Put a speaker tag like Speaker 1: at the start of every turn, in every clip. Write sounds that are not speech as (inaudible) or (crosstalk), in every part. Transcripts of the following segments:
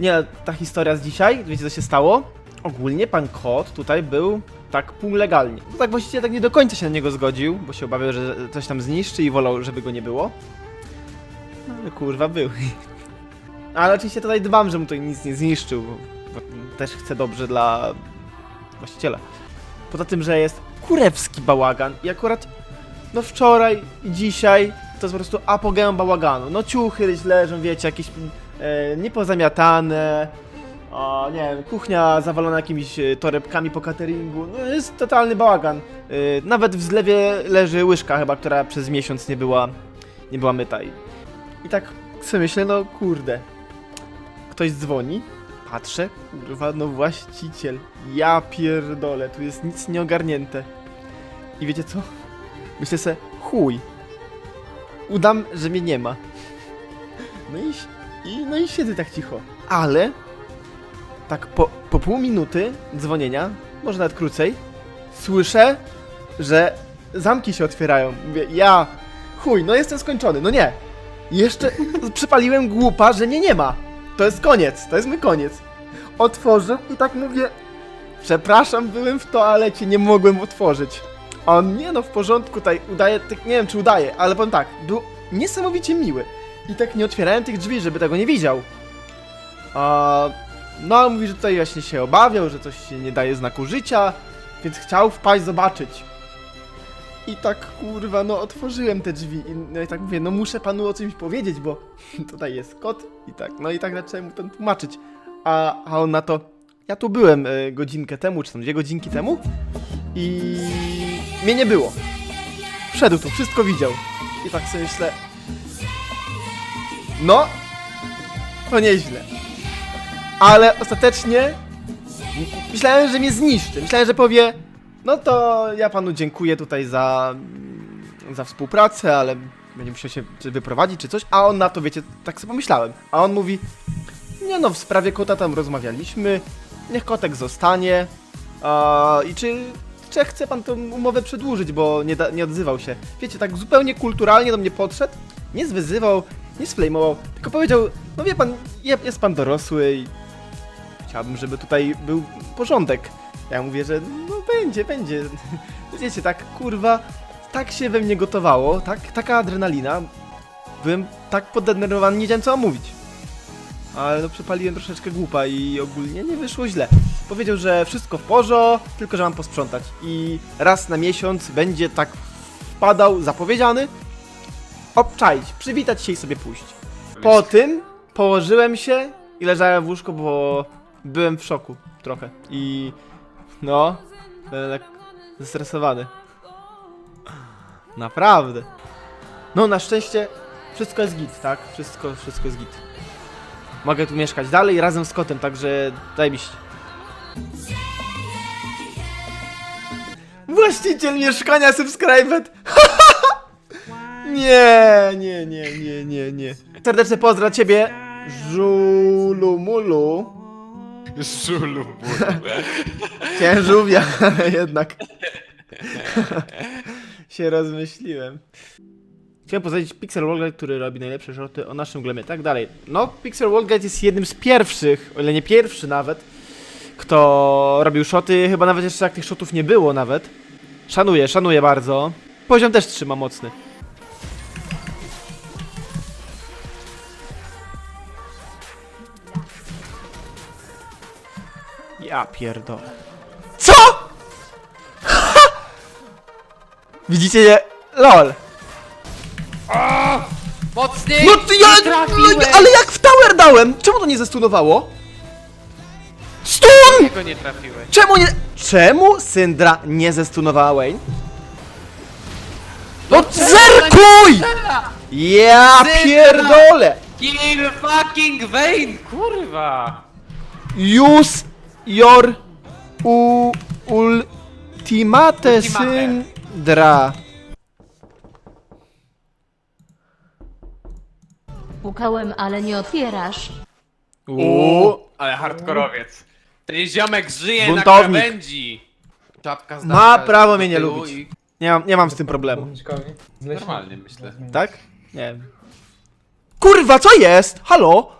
Speaker 1: Nie, ta historia z dzisiaj, wiecie co się stało? Ogólnie pan kot tutaj był tak półlegalnie. No tak właściwie tak nie do końca się na niego zgodził, bo się obawiał, że coś tam zniszczy i wolał, żeby go nie było. No ale kurwa był. (laughs) Ale oczywiście tutaj dbam, że mu to nic nie zniszczył, bo też chcę dobrze dla właściciela. Poza tym, że jest kurewski bałagan i akurat no wczoraj i dzisiaj to jest po prostu apogeum bałaganu. No ciuchy gdzieś leżą, wiecie, jakieś niepozamiatane, o, nie wiem, kuchnia zawalona jakimiś e, torebkami po cateringu. No jest totalny bałagan. E, nawet w zlewie leży łyżka chyba, która przez miesiąc nie była, nie była myta. I, i tak sobie myślę, no kurde. Ktoś dzwoni, patrzę, kurwa, no właściciel. Ja pierdolę, tu jest nic nieogarnięte. I wiecie co? Myślę se, chuj. Udam, że mnie nie ma. No i, i, no i siedzę tak cicho. Ale tak po, po pół minuty dzwonienia, może nawet krócej, słyszę, że zamki się otwierają. Mówię, ja, chuj, no jestem skończony, no nie. Jeszcze (laughs) przypaliłem głupa, że mnie nie ma. To jest koniec, to jest mój koniec. Otworzył i tak mówię, przepraszam, byłem w toalecie, nie mogłem otworzyć. A on, nie no, w porządku, tutaj udaje, nie wiem czy udaje, ale powiem tak, był niesamowicie miły. I tak nie otwierałem tych drzwi, żeby tego nie widział. A, no, mówi, że tutaj właśnie się obawiał, że coś się nie daje znaku życia, więc chciał wpaść zobaczyć. I tak, kurwa, no otworzyłem te drzwi i, no i tak mówię, no muszę panu o czymś powiedzieć, bo (laughs) tutaj jest kot i tak, no i tak zacząłem mu to tłumaczyć. A, a on na to, ja tu byłem e, godzinkę temu, czy tam dwie godzinki temu i mnie nie było. Wszedł tu, wszystko widział. I tak sobie myślę, no, to nieźle. Ale ostatecznie myślałem, że mnie zniszczy. Myślałem, że powie, no to ja panu dziękuję tutaj za, za współpracę, ale będzie musiał się wyprowadzić czy coś. A on na to, wiecie, tak sobie pomyślałem. A on mówi, nie no, w sprawie kota tam rozmawialiśmy, niech kotek zostanie. A, I czy, czy chce pan tą umowę przedłużyć, bo nie, da, nie odzywał się. Wiecie, tak zupełnie kulturalnie do mnie podszedł, nie zwyzywał, nie sflejmował, tylko powiedział, no wie pan, je- jest pan dorosły i chciałbym, żeby tutaj był porządek. Ja mówię, że no będzie, będzie. (laughs) Wiecie, tak kurwa, tak się we mnie gotowało, tak, taka adrenalina. Byłem tak poddenerwowany, nie wiedziałem co mam mówić. Ale no przepaliłem troszeczkę głupa i ogólnie nie wyszło źle. Powiedział, że wszystko w porządku, tylko że mam posprzątać. I raz na miesiąc będzie tak wpadał, zapowiedziany, obczaić, przywitać się i sobie pójść. Po tym położyłem się i leżałem w łóżku, bo byłem w szoku trochę. I no, byłem tak zestresowany. Naprawdę. No, na szczęście wszystko jest git, tak? Wszystko, wszystko jest git. Mogę tu mieszkać dalej razem z kotem, także zajebiście. Właściciel mieszkania subscribed! (laughs) nie, nie, nie, nie, nie, nie. Serdeczny pozdrawiam ciebie, Żulumulu.
Speaker 2: Żulu,
Speaker 1: Chciałem żółwia, ale jednak (laughs) się rozmyśliłem. Chciałem poznać Pixel Worldguide, który robi najlepsze żarty o naszym glemie, tak dalej. No, Pixel Worldguide jest jednym z pierwszych, o ile nie pierwszy nawet, kto robił szoty, chyba nawet jeszcze jak tych shotów nie było nawet. Szanuję, szanuję bardzo. Poziom też trzyma mocny. Ja pierdolę. Co?! Widzicie je? LOL!
Speaker 2: Mocniej!
Speaker 1: No ty ja, no,
Speaker 2: trafiłem!
Speaker 1: ale jak w tower dałem? Czemu to nie zestunowało? Stun!
Speaker 2: Nie trafiłeś.
Speaker 1: Czemu nie... Czemu Syndra nie zestunowała Wayne? No zerkuj! Ja
Speaker 2: Syndra!
Speaker 1: pierdolę!
Speaker 2: Kill fucking Vayne! Kurwa!
Speaker 1: Use your u... ultimate. Syndra.
Speaker 3: Pukałem, ale nie otwierasz.
Speaker 1: Uuu.
Speaker 2: Ale hardkorowiec. Ten ziomek żyje
Speaker 1: Buntownik.
Speaker 2: na krawędzi. Czapka z
Speaker 1: Ma prawo
Speaker 2: do
Speaker 1: mnie nie
Speaker 2: tyłu
Speaker 1: lubić.
Speaker 2: i-
Speaker 1: Nie mam, nie mam z tym problemu.
Speaker 2: Normalnie myślę.
Speaker 1: Tak? Nie wiem. Kurwa, co jest? Halo?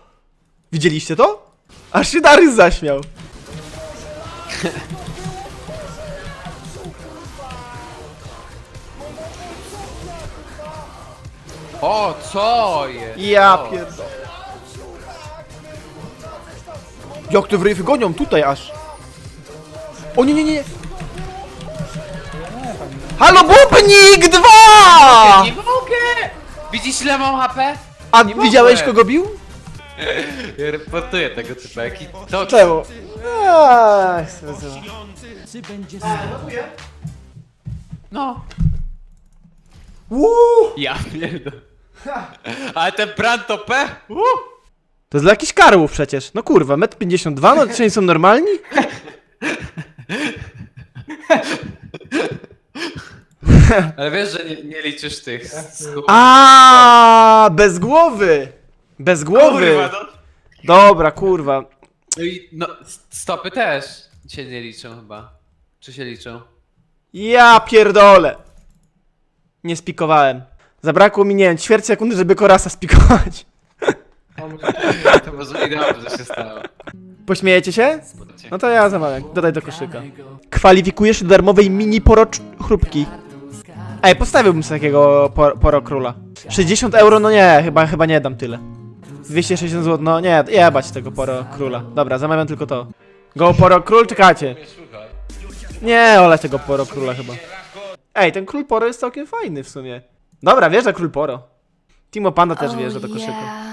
Speaker 1: Widzieliście to? Aż się Darius zaśmiał. (laughs)
Speaker 2: O, co jest?
Speaker 1: Ja
Speaker 2: O.
Speaker 1: pierdolę. Jak te wryfy gonią tutaj aż. O nie, nie, nie. Halo, Bubnik 2!
Speaker 2: Nie mogę! Widzisz ile mam HP?
Speaker 1: A
Speaker 2: nie
Speaker 1: widziałeś
Speaker 2: mogę.
Speaker 1: kogo bił? (laughs)
Speaker 2: Ja reportuję tego typa, jaki to...
Speaker 1: Czemu? Zrezywa.
Speaker 2: No.
Speaker 1: Uuu.
Speaker 2: Ja pierdolę. (laughs) Ale ten brand to P? Uh.
Speaker 1: To jest dla jakichś karłów przecież. No kurwa, 1,52 m, no czy oni są normalni? (laughs)
Speaker 2: Ale wiesz, że nie, nie liczysz tych skór.
Speaker 1: A, bez głowy! Bez głowy!
Speaker 2: Kurwa, no.
Speaker 1: Dobra, kurwa.
Speaker 2: No i no, stopy też się nie liczą chyba. Czy się liczą?
Speaker 1: Ja pierdolę. Nie spikowałem. Zabrakło mi, nie wiem, ćwierć sekundy, żeby Korasa spikować.
Speaker 2: To może i dobrze się stało.
Speaker 1: Pośmiejecie się? No to ja zamawiam. Dodaj do koszyka. Kwalifikujesz do darmowej mini poro chrupki. Ej, postawiłbym sobie takiego por poro króla. 60 euro, no nie, chyba, chyba nie dam tyle. 260 zł, no nie, jebać tego poro króla. Dobra, zamawiam tylko to. Go poro król, czekacie. Nie, olać tego poro króla chyba. Ej, ten król poro jest całkiem fajny w sumie. Dobra, wjeżdża król poro. Timo Panda też wjeżdża do koszyka.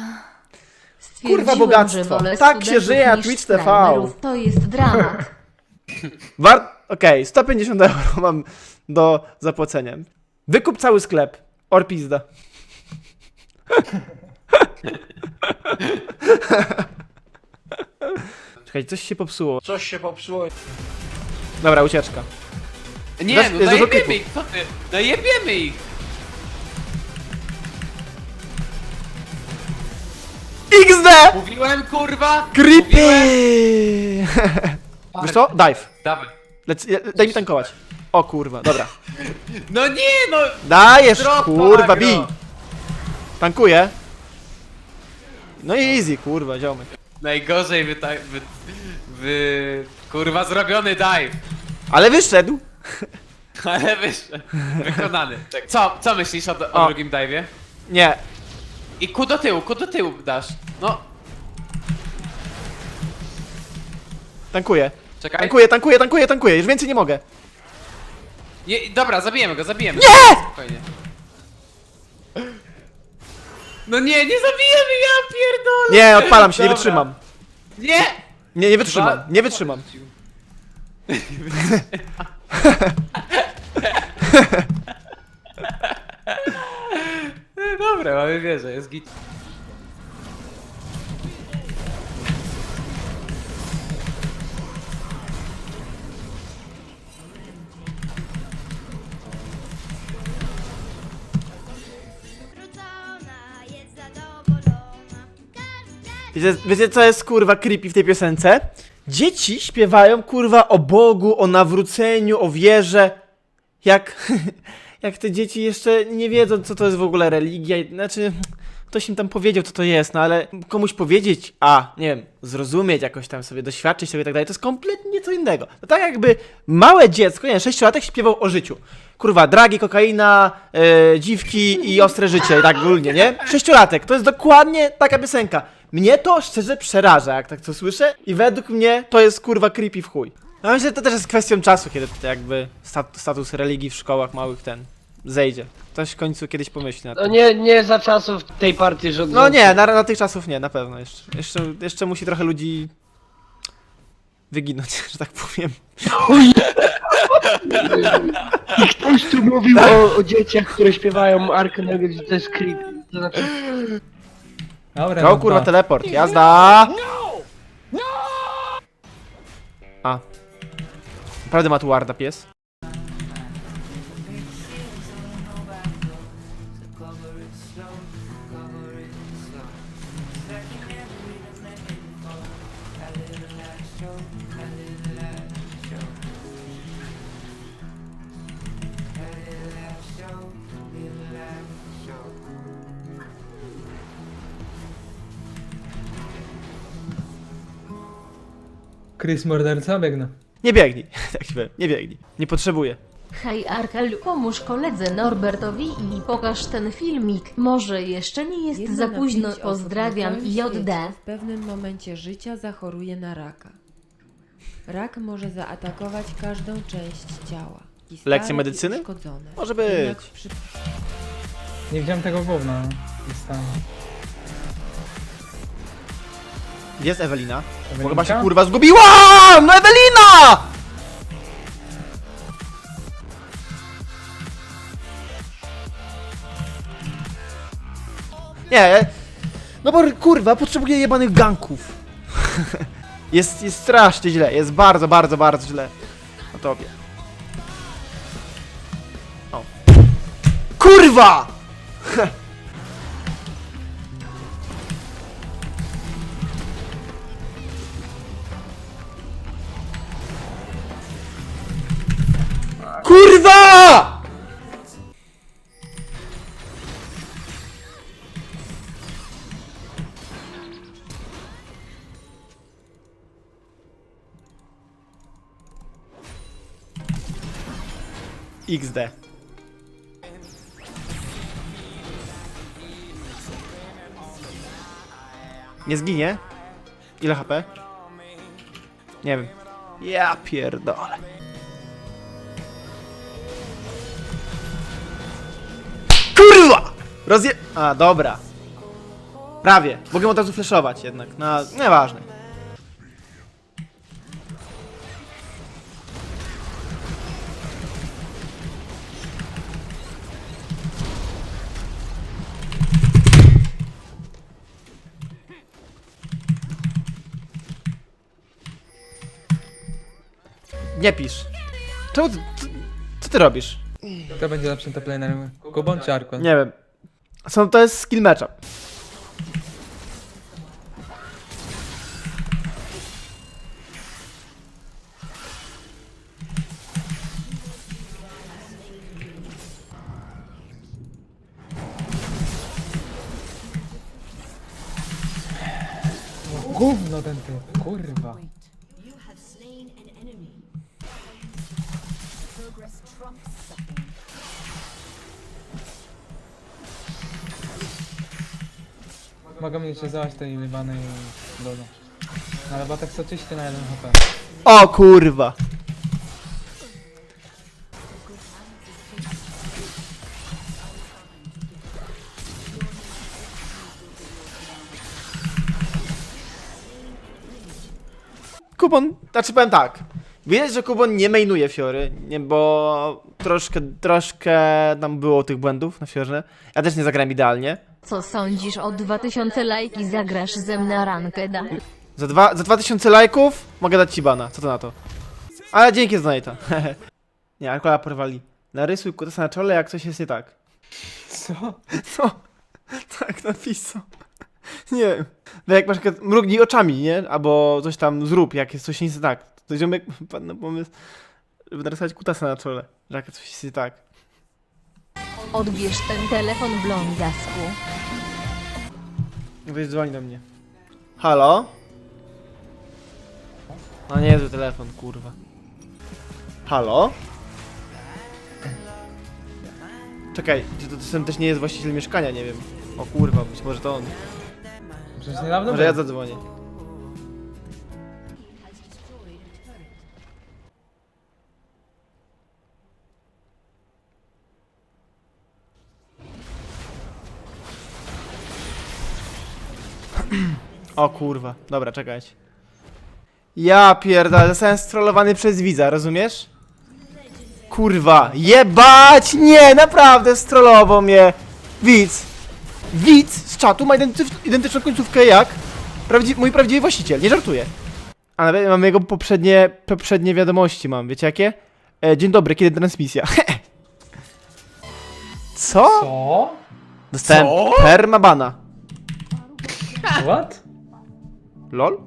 Speaker 1: Kurwa, bogactwo. Tak się żyje na Twitch TV.
Speaker 3: To jest dramat. (laughs)
Speaker 1: Wart... Okej, 150 euro (laughs) mam do zapłacenia. Wykup cały sklep. Orpizda. (laughs) Czekaj, coś się popsuło.
Speaker 4: Coś się popsuło.
Speaker 1: Dobra, ucieczka.
Speaker 2: Nie,
Speaker 1: Weź-
Speaker 2: no
Speaker 1: dużo typów.
Speaker 2: ich, co ty? Najebiemy ich!
Speaker 1: XD!
Speaker 2: Mówiłem, kurwa!
Speaker 1: Creepy!
Speaker 2: Mówiłem.
Speaker 1: Wiesz co? Dive.
Speaker 2: Dawaj.
Speaker 1: Lec... Daj mi tankować. O kurwa, dobra.
Speaker 2: No nie, no!
Speaker 1: Dajesz,
Speaker 2: Drop
Speaker 1: kurwa,
Speaker 2: agro.
Speaker 1: bij. Tankuję. No i easy, kurwa, ziomek.
Speaker 2: Najgorzej wy, wy, wy... Kurwa, zrobiony dive.
Speaker 1: Ale wyszedł. (laughs)
Speaker 2: Ale wyszedł. Wykonany. Co, co myślisz o, o,
Speaker 1: O.
Speaker 2: drugim dive'ie?
Speaker 1: Nie,
Speaker 2: I ku do tyłu, ku do tyłu dasz. No,
Speaker 1: tankuję.
Speaker 2: czekaj.
Speaker 1: Tankuję, tankuję, tankuję, tankuję. Już więcej nie mogę.
Speaker 2: Nie, dobra, zabijemy go, zabijemy.
Speaker 1: Nie!
Speaker 2: Spokojnie. No nie, nie zabijemy, ja pierdolę!
Speaker 1: Nie, odpalam się, nie
Speaker 2: Dobra.
Speaker 1: wytrzymam.
Speaker 2: Nie!
Speaker 1: Nie, nie wytrzymam,
Speaker 2: Dwa-
Speaker 1: nie wytrzymam.
Speaker 2: E, (laughs) Dobra, mamy wieżę, jest git.
Speaker 1: Wiecie, wiecie co jest kurwa creepy w tej piosence? Dzieci śpiewają kurwa o Bogu, o nawróceniu, o wierze. Jak, (laughs) jak te dzieci jeszcze nie wiedzą, co to jest w ogóle religia. Znaczy, ktoś im tam powiedział, co to jest, no ale komuś powiedzieć, a nie wiem, zrozumieć jakoś tam sobie, doświadczyć tego i tak dalej, to jest kompletnie co innego. To tak jakby małe dziecko, nie wiem, sześciolatek śpiewał o życiu. Kurwa, dragi, kokaina, e, dziwki i ostre życie, tak ogólnie, nie? Sześciolatek, to jest dokładnie taka piosenka. Mnie to szczerze przeraża, jak tak to słyszę i według mnie to jest kurwa creepy w chuj. No myślę, że to też jest kwestią czasu, kiedy to jakby stat status religii w szkołach małych ten zejdzie. Ktoś w końcu kiedyś pomyśli na
Speaker 4: No
Speaker 1: tym.
Speaker 4: nie, nie za czasów tej partii rządzącej.
Speaker 1: No nie, na, na tych czasów nie, na pewno jeszcze. Jeszcze, jeszcze musi trochę ludzi wyginąć, (laughs) że tak powiem.
Speaker 4: I ktoś tu mówił o, o dzieciach, które śpiewają Arkę że to jest creep. To znaczy...
Speaker 5: Dobra,
Speaker 1: Go no kurwa to. teleport, jazda! A. Naprawdę ma tu warda pies?
Speaker 5: Chris morderca, biegnę.
Speaker 1: Nie biegnij, (laughs) tak się powiem, nie biegnij. Nie potrzebuję.
Speaker 3: Hej Arkelu, pomóż koledze Norbertowi i pokaż ten filmik. Może jeszcze nie jest
Speaker 6: Jedna
Speaker 3: za
Speaker 6: na
Speaker 3: późno.
Speaker 6: pięć osób
Speaker 3: Pozdrawiam
Speaker 6: całym
Speaker 3: JD.
Speaker 6: świecie W pewnym momencie życia zachoruje na raka. Rak może zaatakować każdą część ciała. I stare
Speaker 1: Lekcje medycyny?
Speaker 6: i uszkodzone.
Speaker 1: Może
Speaker 6: Jednak
Speaker 1: być.
Speaker 6: przy-
Speaker 5: Nie widziałem tego gówna. Jest
Speaker 1: Gdzie jest Ewelina? Bo chyba się kurwa zgubiłam! No Ewelina! Nie, no bo kurwa, potrzebuję jebanych ganków. (laughs) jest, jest strasznie źle, jest bardzo, bardzo, bardzo źle. O tobie. O. Kurwa! (laughs) Kurwa! XD. Nie zginie? Ile HP? Nie wiem. Ja pierdolę. Kurwa! Rozje... A, dobra. Prawie. Mogę od razu flashować jednak. No, nieważne. Nie pisz. Czemu ty, co, co ty robisz?
Speaker 5: Kto będzie lepszym toplanerem? Kubon czy Arkon?
Speaker 1: Nie wiem. Są, to jest skill matchup.
Speaker 5: Gówno ten typ, kurwa. Mogę mnie jeszcze załaś tej libanej dodo. No, ale batek soczysty na 1 HP.
Speaker 1: O kurwa. Kubon, znaczy powiem tak. Widać, że Kubon nie mainuje Fiory, nie, bo troszkę, troszkę tam było tych błędów na Fiorze. Ja też nie zagrałem idealnie.
Speaker 3: Co sądzisz o 2000 lajki zagrasz ze mną na rankeda?
Speaker 1: Za, dwa, za 2000 lajków mogę dać ci bana, co to na to? Ale dzięki za donata. (laughs) nie, akurat porwali. Narysuj kutasa na czole, jak coś jest nie tak.
Speaker 5: Co?
Speaker 1: Co? (laughs) Tak napisał. Nie wiem. No jak masz przykład mrugnij oczami, nie? Albo coś tam zrób, jak jest coś nie tak. To ziomek (laughs) padł na pomysł, żeby narysować kutasa na czole. Że jak coś jest nie tak.
Speaker 3: Odbierz ten telefon blondiasku.
Speaker 1: Ktoś dzwoni do mnie. Halo? No nie jest telefon, kurwa. Halo? Czekaj, czy to, to ten też nie jest właściciel mieszkania, nie wiem. O kurwa, być może to on.
Speaker 5: Przecież niedawno
Speaker 1: Może ja zadzwonię. O kurwa, dobra, czekajcie. Ja pierdolę, zostałem strollowany przez widza, rozumiesz? Kurwa, jebać! Nie, naprawdę strollował mnie! Widz! Widz z czatu ma identyczną końcówkę jak prawdzi mój prawdziwy właściciel, nie żartuję. A nawet mam jego poprzednie, poprzednie wiadomości mam, wiecie jakie? E, dzień dobry, kiedy transmisja? (laughs) Co?
Speaker 5: Co?
Speaker 1: Dostałem permabana.
Speaker 5: What?
Speaker 1: Lol?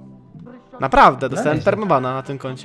Speaker 1: Naprawdę, dostałem
Speaker 5: Nice.
Speaker 1: permabana na tym koncie.